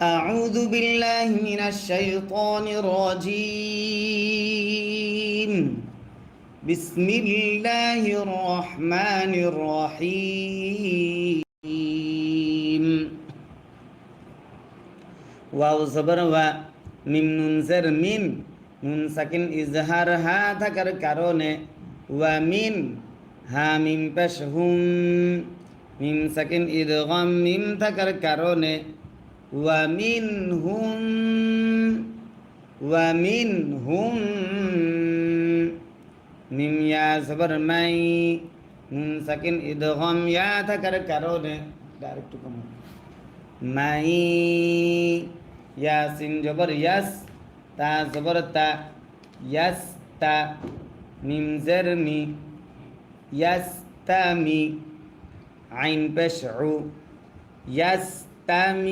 أعوذ بالله من الشيطان الرجيم بسم الله الرحمن الرحيم wow জবর ওয়া মিম নুন জের মিন নুন সাকিন ইজহার হা থাকার কারণে ওয়া মিন হা মিম পেশ হুম মিম সাকিন ইদগম মিম থাকার কারণে মিন হুম মিম ইয়া জবর মাই, নুন সাকিন ইদগম, ইয়া থাকার কারণে ডাইরেক্ট কম মাই, ইয়াসিন জবর ইয়াস, তা জবর তা ইয়াস তা, মিম জের মি ইয়াস তা মি, আইন পেশ ইয়াস ইয়াস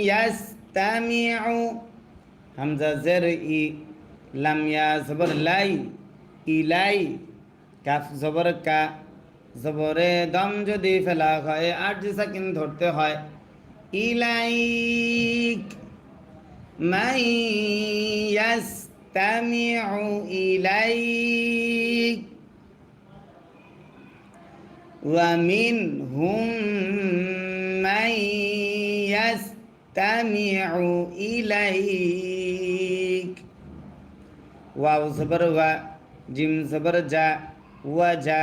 ইয়াস তা মি উ হামজা জের ই লাম ইয়া জবর লাই ইলাই কাফ জবর কা জবরে দম যদি ফেলা হয় আট সেকেন্ড ধরতে হয় ইলাইক মাই يستمع إليك. ومنهم من يستمع إليك. واو صبر و جيم صبر جا وجا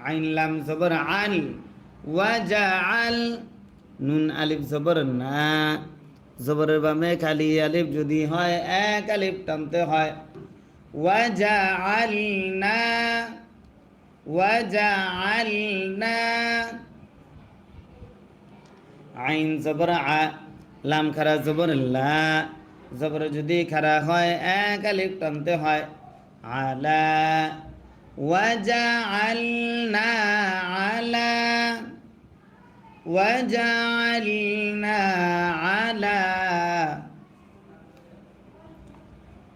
عين لام زبر عن وجعل نون ألف صبر نا. জবরের বামে খালি আলিফ যদি হয় এক আলিফ টানতে হয় ওয়া যা আল না ওয়া যা আল না আইন জবর আ লাম খারা জবর লা জবর যদি খারা হয় এক আলিফ টানতে হয় আলা وجعلنا على وجعلنا على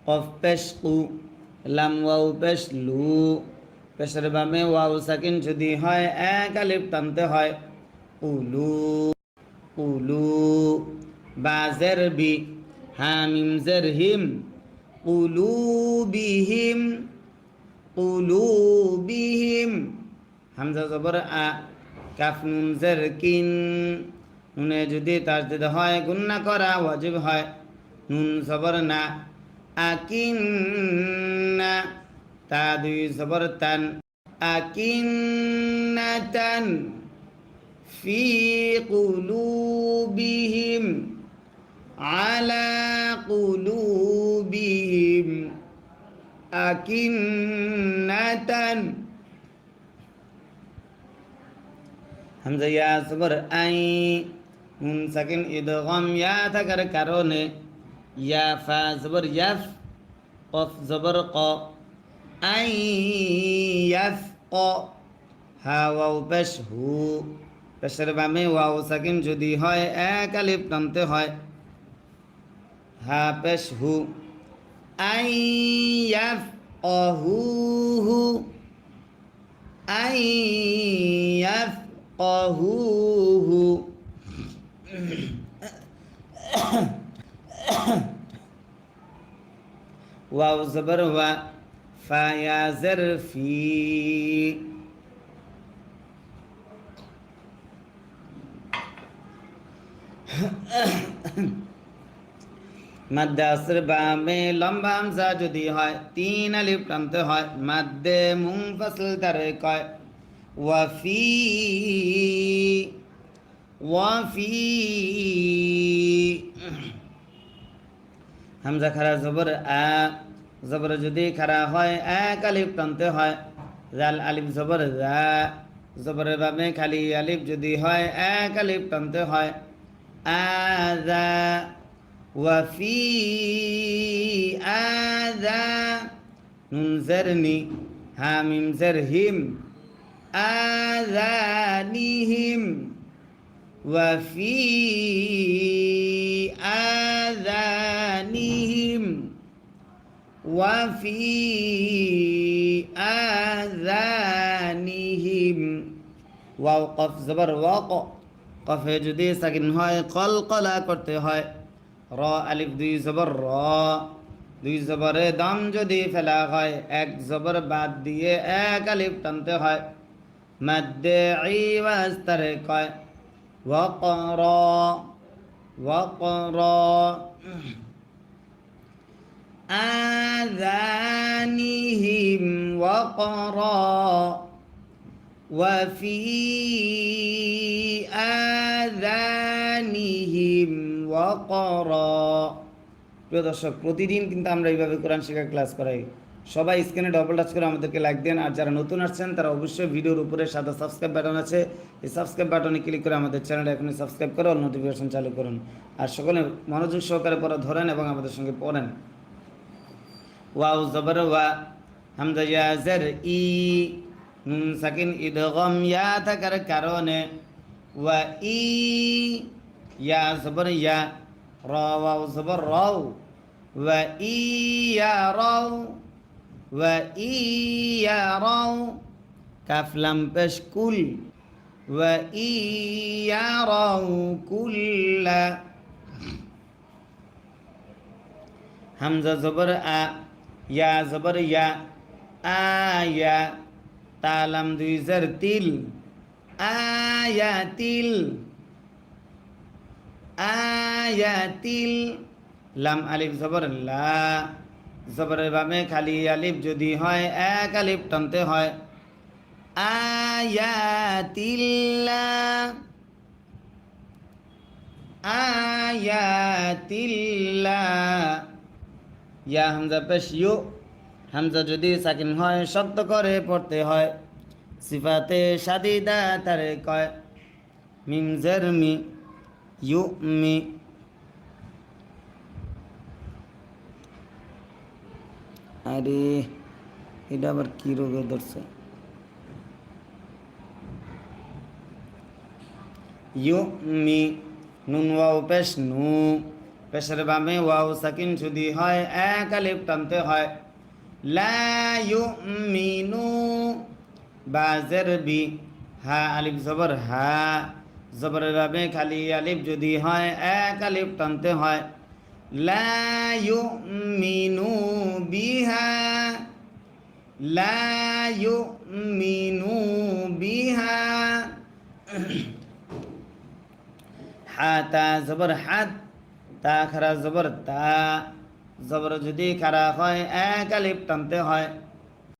قف পেশকু লাম ওয়াও পেশ লু পেশের বামে ওয়াও সাকিন যদি হয় এক আলিফ টানতে হয় উলু উলু বাজের বি হামিম জের হিম কুলুবিহিম কুলুবিহিম হামজা জবর আ কাফ নুন জের কিন নুনে যদি তার দিতে হয় গুন্না করা ওয়াজিব হয় নুন জবর না আকিন না তা দুই জবর তান আকিন তান ফি কুলুবিহিম على قلوبهم أكنة হামজা ইয়া সবর আই নুন সাকিন ইদগম ইয়া থাকার কারণে ইয়া ফা জবর ইয়াফ কফ জবর ক। আই ইয়াফ ক। হা ওয়াও পেশ হু। বামে ওয়াও সাকিন যদি হয়, এক আলিফ টানতে হয়। হা পেশ হু। আই ইয়াফ অহুহু আই ইয়াফ অহুহু ওয়াও জবর ওয়া ফা ইয়া জের ফি মাদ্দে আসর বামে লম্বা হামজা যদি হয় তিন আলিফ টানতে হয় মাদ্দে মুংফাসল তারে কয় ওয়াফি ওয়াফি হামজা খারা জবর আ জবর যদি খারা হয় এক আলিফ টানতে হয় জাল আলিফ জবর যা জবরের বামে খালি আলিফ যদি হয় এক আলিফ টানতে হয় আদা وفي آذى ننزرني هامم زرهم আযানিহিম وفي آذانهم وفي آذانهم ওয়াও, কফ, জবর ওয়াক কফে যদি সাকিন হয় কলকলা করতে হয়। র, আলিফ, দুই জবর, র। দুই জবরে দম যদি ফেলা হয়, এক জবর বাদ দিয়ে এক আলিফ টানতে হয়। মাদ্দে ইওয়াজ তারে কয় ওয়াকর ওয়াকর آذانهم وقرا وفي آذانهم وقرا প্রিয় দর্শক প্রতিদিন কিন্তু আমরা এইভাবে কোরআন শেখার ক্লাস করাই সবাই স্ক্রিনে ডবল টাচ করে আমাদেরকে লাইক দেন। আর যারা নতুন আসছেন, তারা অবশ্যই ভিডিওর উপরে সাদা সাবস্ক্রাইব বাটন আছে। এই সাবস্ক্রাইব বাটনে ক্লিক করে আমাদের চ্যানেলটা এখনই সাবস্ক্রাইব করে অল নোটিফিকেশন চালু করুন। আর সকলে মনোযোগ সহকারে পড়া ধরেন এবং আমাদের সঙ্গে পড়েন। ওয়াও জবর ওয়া, হামজা ইয়া জের ই, নুন সাকিন ইদগম ইয়া থাকার কারণে। ওয়া ই, ইয়া জবর ইয়া, র ওয়াও জবর রাও। ওয়া ই, ইয়া রাও। ওয়া ই ইয়া রাও কাফ লাম পেশ কুল ওয়া ই ইয়া রাও কুল্লা হামজা জবর আ ইয়া জবর ইয়া আয়া তালাম দুই জর তিল আয়া তিল আয়া তিল জবরের বামে খালি আলিফ যদি হয়, এক আলিফ টানতে হয়। ইয়া হামজা পেশ ইউ। হামজা যদি সাকিন হয়, শক্ত করে পড়তে হয়। সিফাতে সাদিদা তারে কয়, মিম জের মি ইউ মি আরে, এটা আবার কি রোগে ধরছে? ইউ মি নুন ওয়াও পেশ নু পেশের বামে ওয়াও সাকিন যদি হয়, এক আলিফ টানতে হয়। লা ইউ মিনু বাজের বি, হা আলিফ জবর হা, জবরের বামে খালি আলিফ যদি হয়, এক আলিফ টানতে হয়। লা ইউ মিনু বিহা, লা بها মিনু বিহা হাতা تا হাত তা تا زبر যদি খারা হয়, এক আলিফ টানতে হয়।